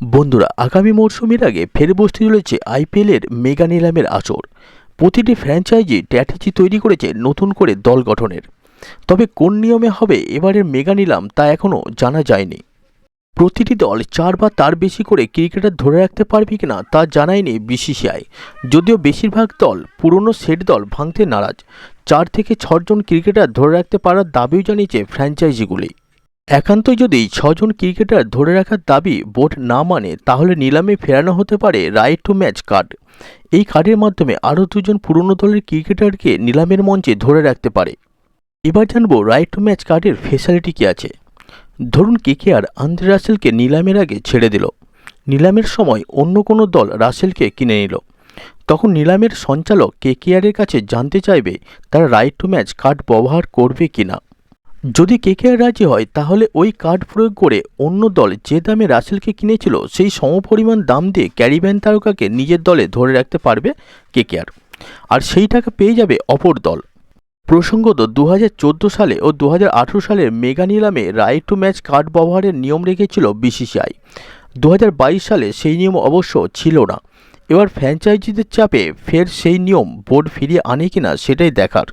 বন্ধুরা, আগামী মরশুমের আগে ফের বসতে চলেছে আইপিএলের মেগা নিলামের আসর। প্রতিটি ফ্র্যাঞ্চাইজি স্ট্র্যাটেজি তৈরি করেছে নতুন করে দল গঠনের। তবে কোন নিয়মে হবে এবারের মেগা নিলাম তা এখনও জানা যায়নি। প্রতিটি দল চার বা তার বেশি করে ক্রিকেটার ধরে রাখতে পারবে কিনা তা জানায়নি বিসিসিআই যদিও বেশিরভাগ দল পুরনো সেট দল ভাঙতে নারাজ। চার থেকে ছজন ক্রিকেটার ধরে রাখতে পারার দাবিও জানিয়েছে ফ্র্যাঞ্চাইজিগুলি একান্তই যদি ছজন ক্রিকেটার ধরে রাখার দাবি বোর্ড না মানে তাহলে নিলামে ফেরানো হতে পারে রাইট টু ম্যাচ কার্ড এই কার্ডের মাধ্যমে আরও দুজন পুরনো দলের ক্রিকেটারকে নিলামের মঞ্চে ধরে রাখতে পারে। এবার জানব রাইট টু ম্যাচ কার্ডের ফেসিলিটি কী আছে। ধরুন কেকেআর আন্দ্রে রাসেলকে নিলামের আগে ছেড়ে দিল। নিলামের সময় অন্য কোনো দল রাসেলকে কিনে নিল। তখন নিলামের সঞ্চালক কেকেআরের কাছে জানতে চাইবে তারা রাইট টু ম্যাচ কার্ড ব্যবহার করবে কিনা। যদি কেকেআর রাজি হয়, তাহলে ওই কার্ড প্রয়োগ করে অন্য দল যে দামে রাসেলকে কিনেছিল, সেই সমপরিমাণ দাম দিয়ে ক্যারিব্যান তারকাকে নিজের দলে ধরে রাখতে পারবে কেকেআর আর সেই টাকা পেয়ে যাবে অপর দল। প্রসঙ্গত দু হাজার চোদ্দ সালে ও দু সালের মেগা নিলামে রাইট টু ম্যাচ কার্ড ব্যবহারের নিয়ম রেখেছিল বিসিসিআই দু হাজার বাইশ সালে সেই নিয়ম অবশ্য ছিল না। এবার ফ্র্যাঞ্চাইজিদের চাপে ফের সেই নিয়ম বোর্ড ফিরিয়ে আনে কিনা সেটাই দেখার।